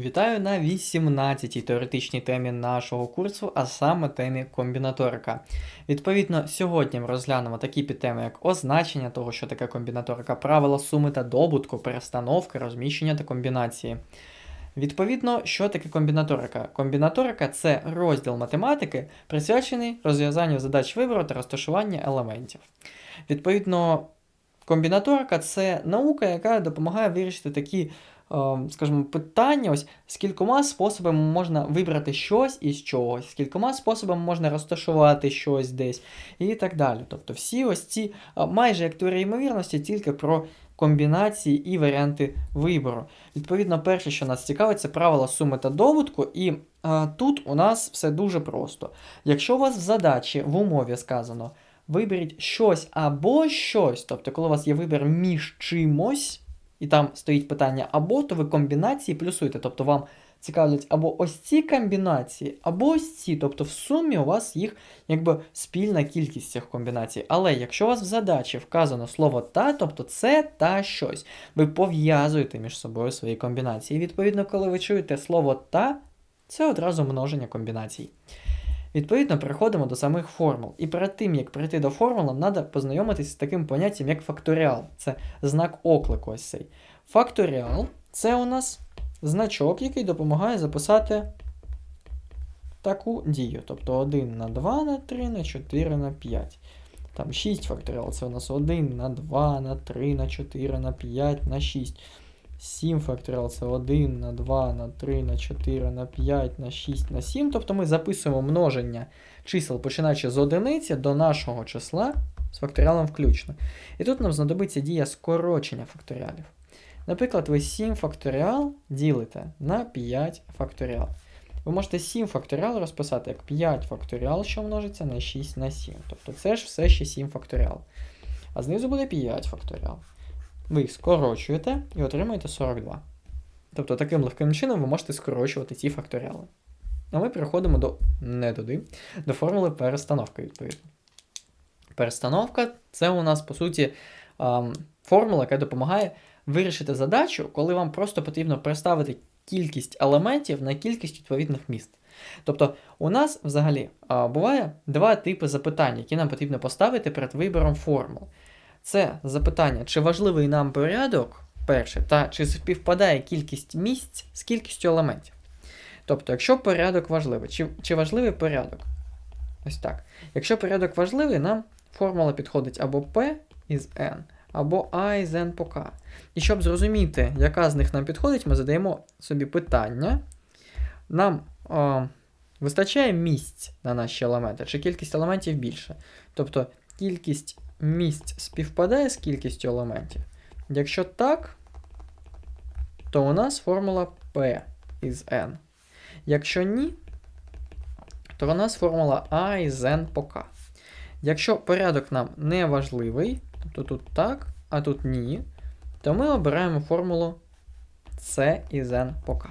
Вітаю на 18-й теоретичній темі нашого курсу, а саме темі комбінаторика. Відповідно, сьогодні ми розглянемо такі підтеми, як означення того, що таке комбінаторика, правила суми та добутку, перестановки, розміщення та комбінації. Відповідно, що таке комбінаторика? Комбінаторика це розділ математики, присвячений розв'язанню задач вибору та розташування елементів. Відповідно, комбінаторика це наука, яка допомагає вирішити такі скажімо, питання, ось з кількома способами можна вибрати щось із чогось, з кількома способами можна розташувати щось десь і так далі. Тобто всі ось ці майже як теорія ймовірності, тільки про комбінації і варіанти вибору. Відповідно, перше, що нас цікавить, це правила суми та добутку, і а, тут у нас все дуже просто. Якщо у вас в задачі в умові сказано виберіть щось або щось, тобто, коли у вас є вибір між чимось, і там стоїть питання або, то ви комбінації плюсуєте. Тобто вам цікавлять або ось ці комбінації, або ось ці. Тобто в сумі у вас їх якби спільна кількість цих комбінацій. Але якщо у вас в задачі вказано слово та, тобто це та щось, ви пов'язуєте між собою свої комбінації. І відповідно, коли ви чуєте слово та, це одразу множення комбінацій. Відповідно, переходимо до самих формул. І перед тим, як прийти до формул, нам треба познайомитися з таким поняттям, як факторіал. Це знак оклику ось цей. Факторіал це у нас значок, який допомагає записати таку дію. Тобто 1 на 2 на 3 на 4 на 5. Там 6 факторіал це у нас 1 на 2 на 3 на 4 на 5 на 6. 7 факторіал це 1 на 2 на 3 на 4 на 5 на 6 на 7. Тобто ми записуємо множення чисел, починаючи з одиниці до нашого числа з факторіалом включно. І тут нам знадобиться дія скорочення факторіалів. Наприклад, ви 7 факторіал ділите на 5 факторіал. Ви можете 7 факторіал розписати як 5 факторіал, що множиться на 6 на 7. Тобто це ж все ще 7 факторіал. А знизу буде 5 факторіал. Ви їх скорочуєте і отримаєте 42. Тобто таким легким чином ви можете скорочувати ці факторіали. А ми переходимо до не туди, до формули перестановки, відповідно. Перестановка це у нас, по суті, ем, формула, яка допомагає вирішити задачу, коли вам просто потрібно переставити кількість елементів на кількість відповідних міст. Тобто, у нас взагалі буває два типи запитань, які нам потрібно поставити перед вибором формул. Це запитання, чи важливий нам порядок, перше, та чи співпадає кількість місць з кількістю елементів. Тобто, якщо порядок важливий, чи, чи важливий порядок? Ось так. Якщо порядок важливий, нам формула підходить або P із N, або A із N по K. І щоб зрозуміти, яка з них нам підходить, ми задаємо собі питання. Нам о, вистачає місць на наші елементи, чи кількість елементів більше. Тобто кількість місць співпадає з кількістю елементів. Якщо так, то у нас формула P із N. Якщо ні, то у нас формула A із N по K. Якщо порядок нам не важливий, тобто тут так, а тут ні, то ми обираємо формулу C із N по K.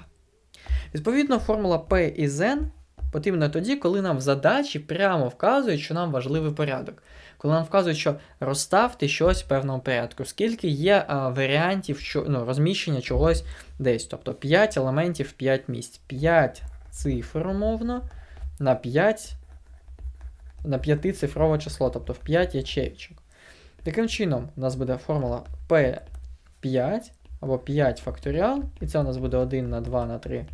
Відповідно, формула P із N потрібна тоді, коли нам в задачі прямо вказують, що нам важливий порядок. Коли нам вказують, що розставте щось в певному порядку, скільки є а, варіантів що, ну, розміщення чогось десь. Тобто 5 елементів 5 місць. 5 цифр, умовно, на 5 на 5-цифрове число, тобто в 5 ячеїчок. Таким чином, у нас буде формула P5 або 5 факторіал, і це у нас буде 1 на 2 на 3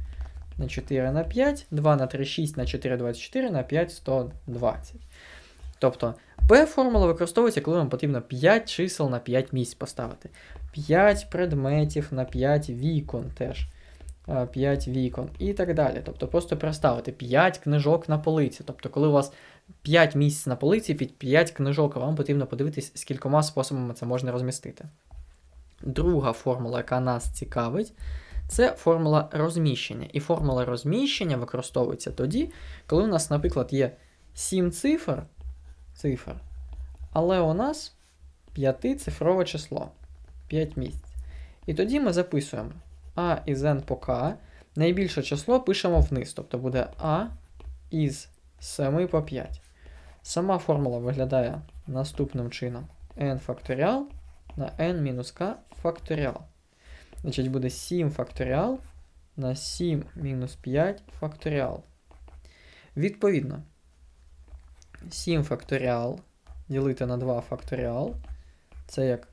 на 4 на 5, 2 на 3, 6 на 4, 24, на 5, 120. Тобто P-формула використовується, коли вам потрібно 5 чисел на 5 місць поставити. 5 предметів на 5 вікон теж. 5 вікон і так далі. Тобто просто переставити 5 книжок на полиці. Тобто, коли у вас 5 місць на полиці під 5 книжок, вам потрібно подивитись, з кількома способами це можна розмістити. Друга формула, яка нас цікавить, це формула розміщення. І формула розміщення використовується тоді, коли у нас, наприклад, є 7 цифр, цифр але у нас 5-цифрове число 5 місць. І тоді ми записуємо А із n по К. Найбільше число пишемо вниз, тобто буде А із 7 по 5. Сама формула виглядає наступним чином: n факторіал на n мінус k факторіал. Значить, буде 7 факторіал на 7 мінус 5 факторіал. Відповідно, 7 факторіал ділити на 2 факторіал. Це як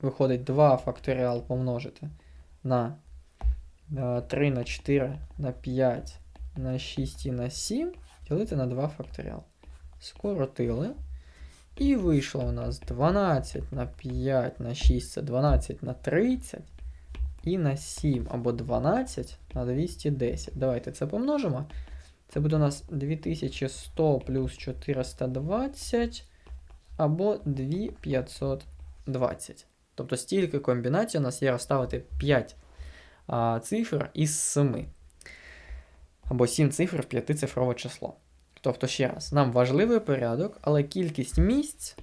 виходить 2 факторіал помножити на е, 3 на 4 на 5 на 6 і на 7 ділити на 2 факторіал. Скоротили. І вийшло у нас 12 на 5 на 6 це 12 на 30 і на 7 або 12 на 210. Давайте це помножимо. Це буде у нас 2100 плюс 420 або 2520. Тобто стільки комбінацій у нас є розставити 5 а, цифр із 7. Або 7 цифр в п'ятицифрове число. Тобто, ще раз, нам важливий порядок, але кількість місць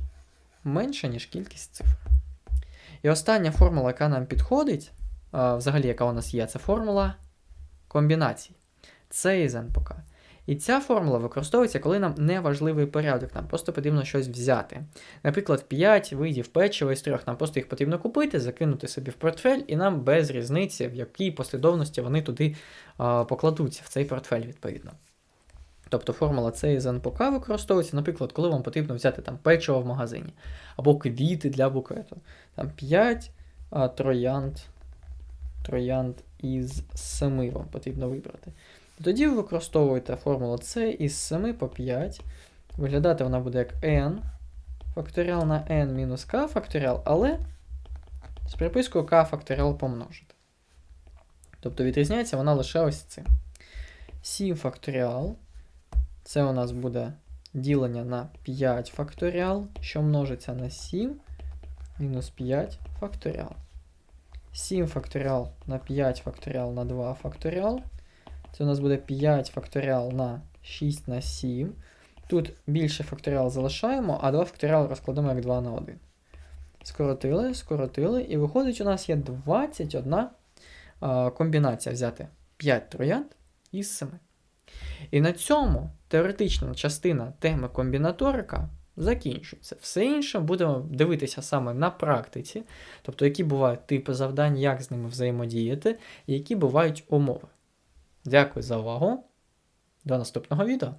менша, ніж кількість цифр. І остання формула, яка нам підходить, взагалі, яка у нас є, це формула комбінацій. Це із НПК. І ця формула використовується, коли нам не важливий порядок, нам просто потрібно щось взяти. Наприклад, 5 видів печива із трьох, нам просто їх потрібно купити, закинути собі в портфель, і нам без різниці, в якій послідовності вони туди а, покладуться, в цей портфель, відповідно. Тобто формула С із НПК використовується, наприклад, коли вам потрібно взяти там печиво в магазині, або квіти для букету. Там 5 а, троянд, троянд із 7 вам потрібно вибрати. Тоді ви використовуєте формулу С із 7 по 5. Виглядати вона буде як n, факторіал на n мінус k факторіал, але з припискою k факторіал помножити. Тобто відрізняється вона лише ось цим. 7 факторіал. Це у нас буде ділення на 5 факторіал, що множиться на 7 мінус 5 факторіал. 7 факторіал на 5 факторіал на 2 факторіал. Це у нас буде 5 факторіал на 6 на 7. Тут більше факторіал залишаємо, а 2 факторіал розкладемо як 2 на 1. Скоротили, скоротили, і виходить, у нас є 21 а, комбінація взяти 5 троянд із 7. І на цьому теоретична частина теми комбінаторика закінчується. Все інше будемо дивитися саме на практиці, тобто які бувають типи завдань, як з ними взаємодіяти, і які бувають умови. Дякую за увагу. До наступного відео.